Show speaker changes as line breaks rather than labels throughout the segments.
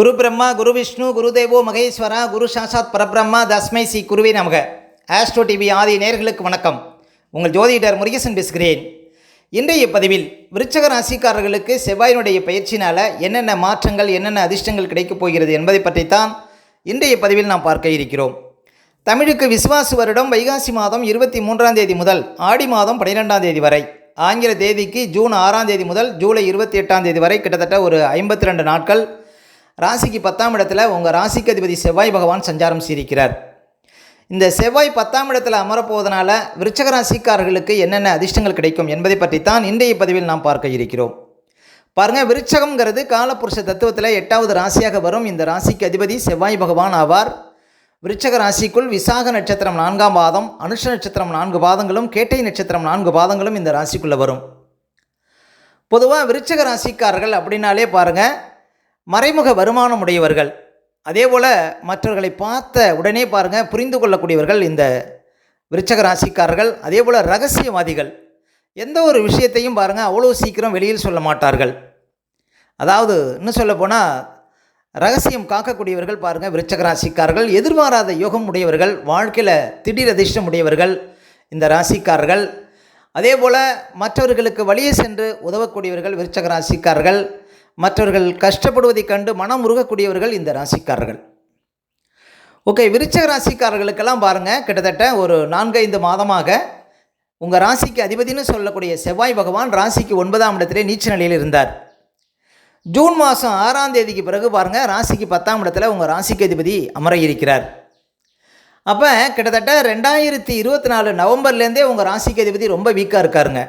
குரு பிரம்மா குரு விஷ்ணு குரு தேவோ மகேஸ்வரா குரு சாசாத் பரபிரம்மா தஸ்மை சி குருவே நமக. ஆஸ்ட்ரோ டிவி ஆதி நேர்களுக்கு வணக்கம். உங்கள் ஜோதிடர் முருகேசன் பேசுகிறேன். இன்றைய பதிவில் விருச்சக ராசிக்காரர்களுக்கு செவ்வாயினுடைய பயிற்சினால் என்னென்ன மாற்றங்கள் என்னென்ன அதிர்ஷ்டங்கள் கிடைக்கப் போகிறது என்பதை பற்றித்தான் இன்றைய பதிவில் நாம் பார்க்க இருக்கிறோம். தமிழுக்கு விசுவாசு வருடம் வைகாசி மாதம் இருபத்தி மூன்றாம் தேதி முதல் ஆடி மாதம் பன்னிரெண்டாம் தேதி வரை. ஆங்கில தேதிக்கு ஜூன் ஆறாம் தேதி முதல் ஜூலை இருபத்தி எட்டாம் தேதி வரை கிட்டத்தட்ட ஒரு ஐம்பத்தி ரெண்டு நாட்கள். ராசிக்கு பத்தாம் இடத்துல உங்கள் ராசிக்கு அதிபதி செவ்வாய் பகவான் சஞ்சாரம் சீரிக்கிறார் இந்த செவ்வாய் பத்தாம் இடத்தில் அமரப்போவதனால விருச்சக ராசிக்காரர்களுக்கு என்னென்ன அதிர்ஷ்டங்கள் கிடைக்கும் என்பதை பற்றித்தான் இன்றைய பதிவில் நாம் பார்க்க இருக்கிறோம். பாருங்கள் விருச்சகம்ங்கிறது காலப்புருஷ தத்துவத்தில் எட்டாவது ராசியாக வரும். இந்த ராசிக்கு அதிபதி செவ்வாய் பகவான் ஆவார். விருச்சக ராசிக்குள் விசாக நட்சத்திரம் நான்காம் பாதம் அனுஷ நட்சத்திரம் நான்கு பாதங்களும் கேட்டை நட்சத்திரம் நான்கு பாதங்களும் இந்த ராசிக்குள்ளே வரும். பொதுவாக விருச்சக ராசிக்காரர்கள் அப்படின்னாலே பாருங்கள் மறைமுக வருமானம் உடையவர்கள். அதே போல் மற்றவர்களை பார்த்த உடனே பாருங்கள் புரிந்து கொள்ளக்கூடியவர்கள் இந்த விருச்சக ராசிக்காரர்கள் அதே போல் ரகசியவாதிகள். எந்த ஒரு விஷயத்தையும் பாருங்கள் அவ்வளோ சீக்கிரம் வெளியில் சொல்ல மாட்டார்கள். அதாவது இன்னும் சொல்ல போனால் ரகசியம் காக்கக்கூடியவர்கள் பாருங்கள் விருச்சக ராசிக்காரர்கள் எதிர்பாராத யோகம் உடையவர்கள் வாழ்க்கையில் திடீர் அதிர்ஷ்டம் உடையவர்கள் இந்த ராசிக்காரர்கள். அதே போல் மற்றவர்களுக்கு வழியே சென்று உதவக்கூடியவர்கள் விருச்சக ராசிக்காரர்கள். மற்றவர்கள் கஷ்டப்படுவதைக் கண்டு மனம் உருகக்கூடியவர்கள் இந்த ராசிக்காரர்கள். ஓகே விருச்சக ராசிக்காரர்களுக்கெல்லாம் பாருங்கள் கிட்டத்தட்ட ஒரு நான்கைந்து மாதமாக உங்கள் ராசிக்கு அதிபதினு சொல்லக்கூடிய செவ்வாய் பகவான் ராசிக்கு ஒன்பதாம் இடத்திலே நீச்ச நிலையில் இருந்தார். ஜூன் மாதம் ஆறாம் தேதிக்கு பிறகு பாருங்கள் ராசிக்கு பத்தாம் இடத்துல உங்கள் ராசிக்கு அதிபதி அமர இருக்கிறார். அப்போ கிட்டத்தட்ட ரெண்டாயிரத்தி இருபத்தி நாலு நவம்பர்லேருந்தே உங்கள் ராசிக்கு அதிபதி ரொம்ப வீக்காக இருக்காருங்க.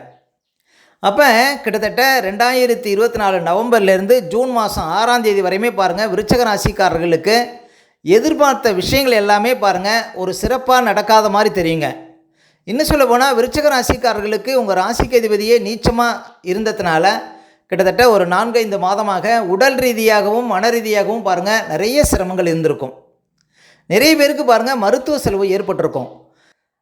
அப்போ கிட்டத்தட்ட ரெண்டாயிரத்தி இருபத்தி நாலு நவம்பர்லேருந்து ஜூன் மாதம் ஆறாம் தேதி வரையுமே பாருங்கள் விருச்சக ராசிக்காரர்களுக்கு எதிர்பார்த்த விஷயங்கள் எல்லாமே பாருங்கள் ஒரு சிறப்பாக நடக்காத மாதிரி தெரியுங்க. இன்னும் சொல்ல போனால் விருச்சக ராசிக்காரர்களுக்கு உங்கள் ராசிக்கு அதிபதியே நீச்சமாக இருந்ததுனால கிட்டத்தட்ட ஒரு நான்கைந்து மாதமாக உடல் ரீதியாகவும் மன ரீதியாகவும் பாருங்கள் நிறைய சிரமங்கள் இருந்திருக்கும். நிறைய பேருக்கு பாருங்கள் மருத்துவ செலவு ஏற்பட்டிருக்கும்.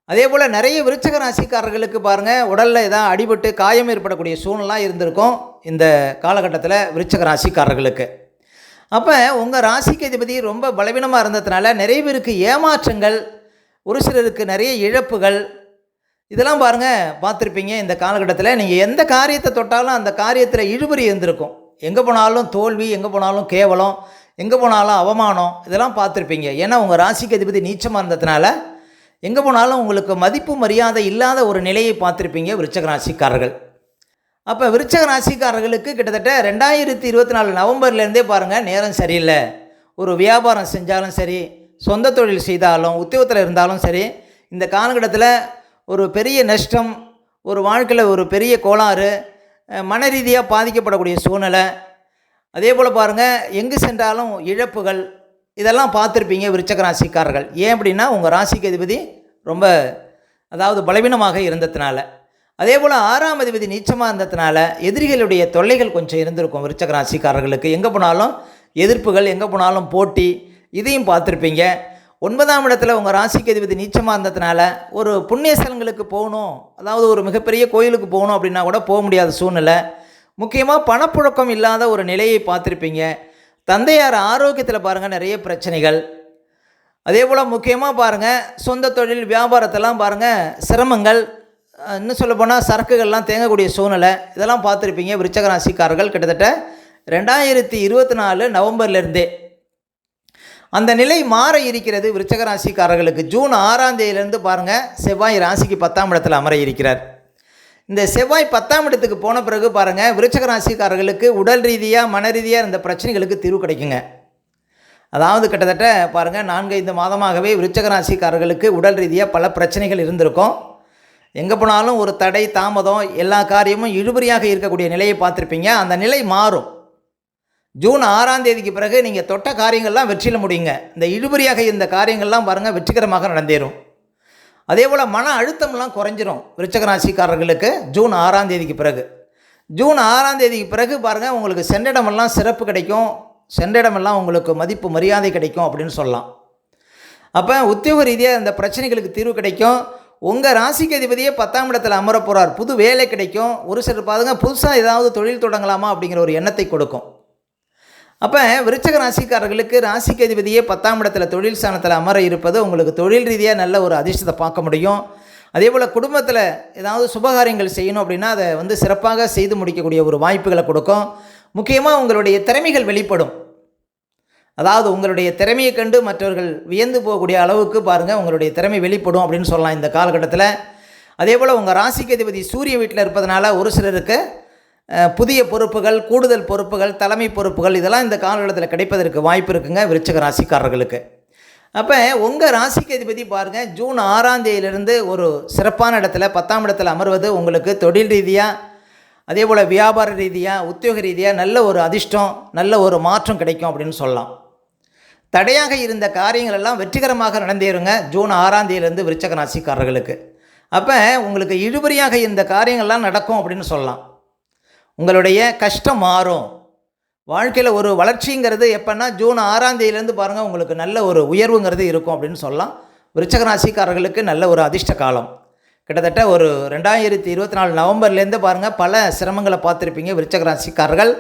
அதே போல் நிறைய விருச்சக ராசிக்காரர்களுக்கு பாருங்கள் உடலில் எதாவது அடிபட்டு காயம் ஏற்படக்கூடிய சூழ்நிலாம் இருந்திருக்கும் இந்த காலகட்டத்தில் விருச்சக ராசிக்காரர்களுக்கு. அப்போ உங்கள் ராசிக்கு அதிபதி ரொம்ப பலவீனமாக இருந்ததுனால நிறைய பேருக்கு ஏமாற்றங்கள் ஒரு சிலருக்கு நிறைய இழப்புகள் இதெல்லாம் பாருங்கள் பார்த்துருப்பீங்க. இந்த காலகட்டத்தில் நீங்கள் எந்த காரியத்தை தொட்டாலும் அந்த காரியத்தில் இழுபறி இருந்திருக்கும். எங்கே போனாலும் தோல்வி எங்கே போனாலும் கேவலம் எங்கே போனாலும் அவமானம் இதெல்லாம் பார்த்துருப்பீங்க. ஏன்னா உங்கள் ராசிக்கு அதிபதி நீச்சமாக இருந்ததுனால எங்கே போனாலும் உங்களுக்கு மதிப்பு மரியாதை இல்லாத ஒரு நிலையை பார்த்துருப்பீங்க விருச்சக ராசிக்காரர்கள். அப்போ விருச்சக ராசிக்காரர்களுக்கு கிட்டத்தட்ட ரெண்டாயிரத்தி இருபத்தி நாலு நவம்பர்லேருந்தே பாருங்கள் நேரம் சரியில்லை. ஒரு வியாபாரம் செஞ்சாலும் சரி சொந்த தொழில் செய்தாலும் உத்தியோகத்தில் இருந்தாலும் சரி இந்த காலகட்டத்தில் ஒரு பெரிய நஷ்டம் ஒரு வாழ்க்கையில் ஒரு பெரிய கோளாறு மன ரீதியாக பாதிக்கப்படக்கூடிய சூழ்நிலை. அதே போல் பாருங்கள் எங்கு சென்றாலும் இழப்புகள் இதெல்லாம் பார்த்துருப்பீங்க விருச்சக ராசிக்காரர்கள் ஏன் அப்படின்னா உங்கள் ராசிக்கு அதிபதி ரொம்ப அதாவது பலவீனமாக இருந்ததுனால. அதே போல் ஆறாம் அதிபதி நீச்சமாக இருந்ததுனால எதிரிகளுடைய தொல்லைகள் கொஞ்சம் இருந்திருக்கும் விருச்சக ராசிக்காரர்களுக்கு எங்கே போனாலும் எதிர்ப்புகள் எங்கே போனாலும் போட்டி இதையும் பார்த்துருப்பீங்க. ஒன்பதாம் இடத்துல உங்கள் ராசிக்கு அதிபதி நீச்சமாக இருந்ததுனால ஒரு புண்ணிய ஸ்தலங்களுக்கு போகணும் அதாவது ஒரு மிகப்பெரிய கோயிலுக்கு போகணும் அப்படின்னா கூட போக முடியாத சூழ்நிலை. முக்கியமாக பணப்புழக்கம் இல்லாத ஒரு நிலையை பார்த்துருப்பீங்க. தந்தையார் ஆரோக்கியத்தில் பாருங்கள் நிறைய பிரச்சனைகள். அதே போல் முக்கியமாக பாருங்கள் சொந்த தொழில் வியாபாரத்தெல்லாம் பாருங்கள் சிரமங்கள் இன்னும் சொல்ல போனால் சரக்குகள்லாம் தேங்கக்கூடிய சூழ்நிலை இதெல்லாம் பார்த்துருப்பீங்க விருச்சக ராசிக்காரர்கள் கிட்டத்தட்ட ரெண்டாயிரத்தி இருபத்தி நாலு நவம்பர்லேருந்தே. அந்த நிலை மாற இருக்கிறது விருச்சக ராசிக்காரர்களுக்கு ஜூன் ஆறாம் தேதியிலேருந்து பாருங்கள் செவ்வாய் ராசிக்கு பத்தாம் இடத்தில் அமர இருக்கிறார். இந்த செவ்வாய் பத்தாம் இடத்துக்கு போன பிறகு பாருங்கள் விருச்சக ராசிக்காரர்களுக்கு உடல் ரீதியாக மன ரீதியாக இருந்த பிரச்சனைகளுக்கு தீர்வு கிடைக்குங்க. அதாவது கிட்டத்தட்ட பாருங்கள் நான்கைந்து மாதமாகவே விருச்சக ராசிக்காரர்களுக்கு உடல் ரீதியாக பல பிரச்சனைகள் இருந்திருக்கும். எங்கே போனாலும் ஒரு தடை தாமதம் எல்லா காரியமும் இழுபறியாக இருக்கக்கூடிய நிலையை பார்த்துருப்பீங்க. அந்த நிலை மாறும். ஜூன் ஆறாம் தேதிக்கு பிறகு நீங்கள் தொட்ட காரியங்கள்லாம் வெற்றியில் முடியுங்க. இந்த இழுபறியாக இருந்த காரியங்கள்லாம் பாருங்கள் வெற்றிகரமாக நடந்தேறும். அதே போல் மன அழுத்தம்லாம் குறைஞ்சிரும் விருச்சக ராசிக்காரர்களுக்கு ஜூன் ஆறாம் தேதிக்கு பிறகு. ஜூன் ஆறாம் தேதிக்கு பிறகு பாருங்கள் உங்களுக்கு சென்றிடமெல்லாம் சிறப்பு கிடைக்கும். சென்றிடமெல்லாம் உங்களுக்கு மதிப்பு மரியாதை கிடைக்கும் அப்படின்னு சொல்லலாம். அப்போ உத்தியோக ரீதியாக இந்த பிரச்சனைகளுக்கு தீர்வு கிடைக்கும். உங்கள் ராசிக்கு அதிபதியே பத்தாம் இடத்தில் அமர போகிறார் புது வேலை கிடைக்கும். ஒரு சிலர் பாருங்க புதுசாக ஏதாவது தொழில் தொடங்கலாமா அப்படிங்கிற ஒரு எண்ணத்தை கொடுக்கும். அப்போ விருச்சக ராசிக்காரர்களுக்கு ராசிக்கு அதிபதியே பத்தாம் இடத்துல தொழில் ஸ்தானத்தில் அமர இருப்பது உங்களுக்கு தொழில் ரீதியாக நல்ல ஒரு அதிர்ஷ்டத்தை பார்க்க முடியும். அதே போல் குடும்பத்தில் ஏதாவது சுபகாரியங்கள் செய்யணும் அப்படின்னா அதை வந்து சிறப்பாக செய்து முடிக்கக்கூடிய ஒரு வாய்ப்புகளை கொடுக்கும். முக்கியமாக உங்களுடைய திறமைகள் வெளிப்படும். அதாவது உங்களுடைய திறமையை கண்டு மற்றவர்கள் வியந்து போகக்கூடிய அளவுக்கு பாருங்கள் உங்களுடைய திறமை வெளிப்படும் அப்படின்னு சொல்லலாம் இந்த காலகட்டத்தில். அதே போல் உங்கள் ராசிக்கு அதிபதி சூரிய வீட்டில் இருப்பதனால ஒரு சிலருக்கு புதிய பொறுப்புகள் கூடுதல் பொறுப்புகள் தலைமை பொறுப்புகள் இதெல்லாம் இந்த காலகட்டத்தில் கிடைப்பதற்கு வாய்ப்பு இருக்குங்க விருச்சக ராசிக்காரர்களுக்கு. அப்போ உங்கள் ராசிக்கு அதிபதி பாருங்கள் ஜூன் ஆறாம் தேதியிலிருந்து ஒரு சிறப்பான இடத்துல பத்தாம் இடத்துல அமர்வது உங்களுக்கு தொழில் ரீதியாக அதே போல் வியாபார ரீதியாக உத்தியோக ரீதியாக நல்ல ஒரு அதிர்ஷ்டம் நல்ல ஒரு மாற்றம் கிடைக்கும் அப்படின்னு சொல்லலாம். தடையாக இருந்த காரியங்கள் எல்லாம் வெற்றிகரமாக நடந்தேறுங்க ஜூன் ஆறாம் தேதியிலேருந்து விருச்சக ராசிக்காரர்களுக்கு. அப்போ உங்களுக்கு இழுபறியாக இருந்த காரியங்கள்லாம் நடக்கும் அப்படின்னு சொல்லலாம். உங்களுடைய கஷ்டம் மாறும். வாழ்க்கையில் ஒரு வளர்ச்சிங்கிறது எப்போன்னா ஜூன் ஆறாம் தேதியிலேருந்து பாருங்கள் உங்களுக்கு நல்ல ஒரு உயர்வுங்கிறது இருக்கும் அப்படின்னு சொல்லலாம். விருச்சகராசிக்காரர்களுக்கு நல்ல ஒரு அதிர்ஷ்ட காலம். கிட்டத்தட்ட ஒரு ரெண்டாயிரத்தி இருபத்தி நாலு நவம்பர்லேருந்து பாருங்கள் பல சிரமங்களை பார்த்துருப்பீங்க விருச்சகராசிக்காரர்கள்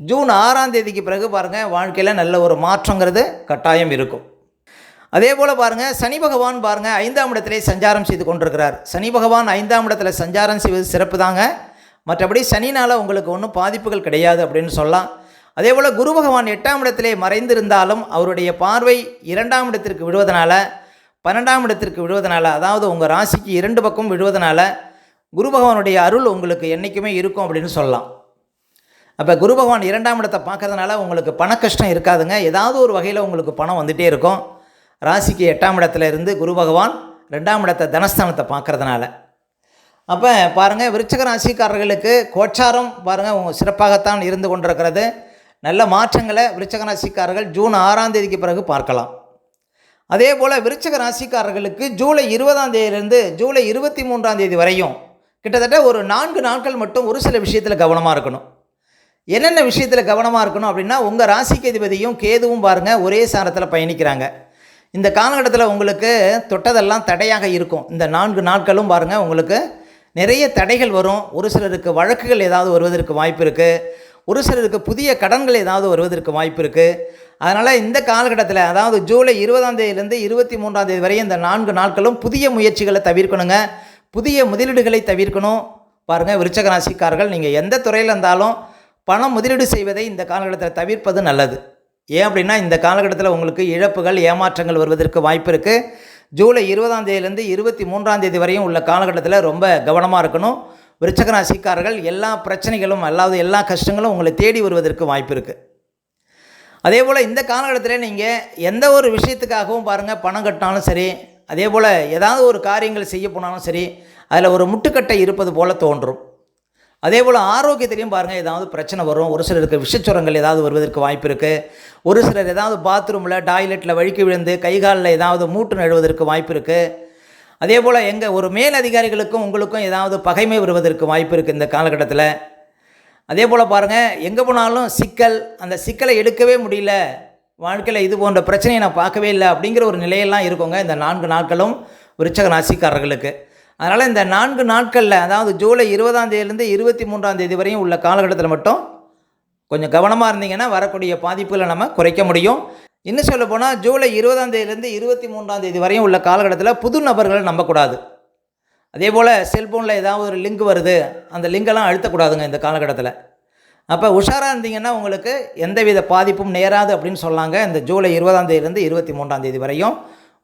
ஜூன் ஆறாம் தேதிக்கு பிறகு பாருங்கள் வாழ்க்கையில் நல்ல ஒரு மாற்றங்கிறது கட்டாயம் இருக்கும். அதே போல் பாருங்கள் சனி பகவான் பாருங்கள் ஐந்தாம் இடத்திலே சஞ்சாரம் செய்து கொண்டிருக்கிறார். சனி பகவான் ஐந்தாம் இடத்துல சஞ்சாரம் செய்வது சிறப்பு தாங்க மற்றபடி சனினால் உங்களுக்கு ஒன்றும் பாதிப்புகள் கிடையாது அப்படின்னு சொல்லலாம். அதே போல் குரு பகவான் எட்டாம் இடத்திலே மறைந்திருந்தாலும் அவருடைய பார்வை இரண்டாம் இடத்திற்கு விடுவதனால பன்னெண்டாம் இடத்திற்கு விடுவதனால அதாவது உங்கள் ராசிக்கு இரண்டு பக்கம் விடுவதனால குரு பகவானுடைய அருள் உங்களுக்கு என்றைக்குமே இருக்கும் அப்படின்னு சொல்லலாம். அப்போ குரு பகவான் இரண்டாம் இடத்தை பார்க்கறதுனால உங்களுக்கு பண கஷ்டம் இருக்காதுங்க. ஏதாவது ஒரு வகையில் உங்களுக்கு பணம் வந்துகிட்டே இருக்கும். ராசிக்கு எட்டாம் இடத்துல இருந்து குரு பகவான் ரெண்டாம் இடத்தை தனஸ்தானத்தை பார்க்கறதுனால. அப்போ பாருங்கள் விருச்சக ராசிக்காரர்களுக்கு கோச்சாரம் பாருங்கள் சிறப்பாகத்தான் இருந்து கொண்டிருக்கிறது. நல்ல மாற்றங்களை விருச்சக ராசிக்காரர்கள் ஜூன் ஆறாம் தேதிக்கு பிறகு பார்க்கலாம். அதே போல் விருச்சக ராசிக்காரர்களுக்கு ஜூலை இருபதாம் தேதியிலிருந்து ஜூலை இருபத்தி மூன்றாம் தேதி வரையும் கிட்டத்தட்ட ஒரு நான்கு நாட்கள் மட்டும் ஒரு சில விஷயத்தில் கவனமாக இருக்கணும். என்னென்ன விஷயத்தில் கவனமாக இருக்கணும் அப்படின்னா உங்கள் ராசிக்கு அதிபதியும் கேதுவும் பாருங்கள் ஒரே சாரத்தில் பயணிக்கிறாங்க. இந்த காலகட்டத்தில் உங்களுக்கு தொட்டதெல்லாம் தடையாக இருக்கும். இந்த நான்கு நாட்களும் பாருங்கள் உங்களுக்கு நிறைய தடைகள் வரும். ஒரு சிலருக்கு வழக்குகள் ஏதாவது வருவதற்கு வாய்ப்பு இருக்குது ஒரு சிலருக்கு புதிய கடன்கள் ஏதாவது வருவதற்கு வாய்ப்பு இருக்குது அதனால் இந்த காலகட்டத்தில் அதாவது ஜூலை இருபதாம் தேதியிலேருந்து இருபத்தி மூன்றாம் தேதி வரை இந்த நான்கு நாட்களும் புதிய முயற்சிகளை தவிர்க்கணுங்க. புதிய முதலீடுகளை தவிர்க்கணும். பாருங்கள் விருச்சக ராசிக்காரர்கள் நீங்கள் எந்த துறையில் இருந்தாலும் பணம் முதலீடு செய்வதை இந்த காலகட்டத்தில் தவிர்ப்பது நல்லது. ஏன் அப்படின்னா இந்த காலகட்டத்தில் உங்களுக்கு இழப்புகள் ஏமாற்றங்கள் வருவதற்கு வாய்ப்பு இருக்குது ஜூலை இருபதாம் தேதியிலேருந்து இருபத்தி மூன்றாம் தேதி வரையும் உள்ள காலகட்டத்தில் ரொம்ப கவனமாக இருக்கணும். விருச்சக ராசிக்காரர்கள் எல்லா பிரச்சனைகளும் அல்லாத எல்லா கஷ்டங்களும் உங்களை தேடி வருவதற்கு வாய்ப்பு இருக்குது அதே போல் இந்த காலகட்டத்தில் நீங்கள் எந்த ஒரு விஷயத்துக்காகவும் பாருங்கள் பணம் கட்டினாலும் சரி அதே போல் ஏதாவது ஒரு காரியங்கள் செய்ய போனாலும் சரி அதில் ஒரு முட்டுக்கட்டை இருப்பது போல் தோன்றும். அதே போல் ஆரோக்கியத்திலையும் பாருங்கள் ஏதாவது பிரச்சனை வரும். ஒரு சிலருக்கு விஷச்சுரங்கள் ஏதாவது வருவதற்கு வாய்ப்பு இருக்குது ஒரு சிலர் ஏதாவது பாத்ரூமில் டாய்லெட்டில் வழுக்கி விழுந்து கைகாலில் ஏதாவது மூட்டு நழுவதற்கு வாய்ப்பு இருக்குது அதே போல் எங்கள் ஒரு மேல் அதிகாரிகளுக்கும் உங்களுக்கும் ஏதாவது பகைமை வருவதற்கு வாய்ப்பு இருக்குது இந்த காலகட்டத்தில். அதே போல் பாருங்கள் எங்கே போனாலும் சிக்கல் அந்த சிக்கலை எடுக்கவே முடியல. வாழ்க்கையில் இது போன்ற பிரச்சனையை நான் பார்க்கவே இல்லை அப்படிங்கிற ஒரு நிலையெல்லாம் இருக்குங்க இந்த நான்கு நாட்களும் விருச்சக ராசிக்காரர்களுக்கு. அதனால் இந்த நான்கு நாட்களில் அதாவது ஜூலை இருபதாம் தேதியிலேருந்து இருபத்தி மூன்றாம் தேதி வரையும் உள்ள காலகட்டத்தில் மட்டும் கொஞ்சம் கவனமாக இருந்தீங்கன்னா வரக்கூடிய பாதிப்புகளை நம்ம குறைக்க முடியும். இன்னும் சொல்ல போனால் ஜூலை இருபதாம் தேதியிலேருந்து இருபத்தி மூன்றாம் தேதி வரையும் உள்ள காலகட்டத்தில் புது நபர்களை நம்பக்கூடாது. அதே போல் செல்ஃபோனில் ஏதாவது ஒரு லிங்க் வருது அந்த லிங்கெல்லாம் அழுத்தக்கூடாதுங்க இந்த காலகட்டத்தில். அப்போ உஷாராக இருந்தீங்கன்னா உங்களுக்கு எந்தவித பாதிப்பும் நேராது அப்படின்னு சொன்னாங்க இந்த ஜூலை இருபதாம் தேதியிலேருந்து இருபத்தி மூன்றாம் தேதி வரையும்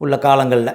உள்ள காலங்களில்.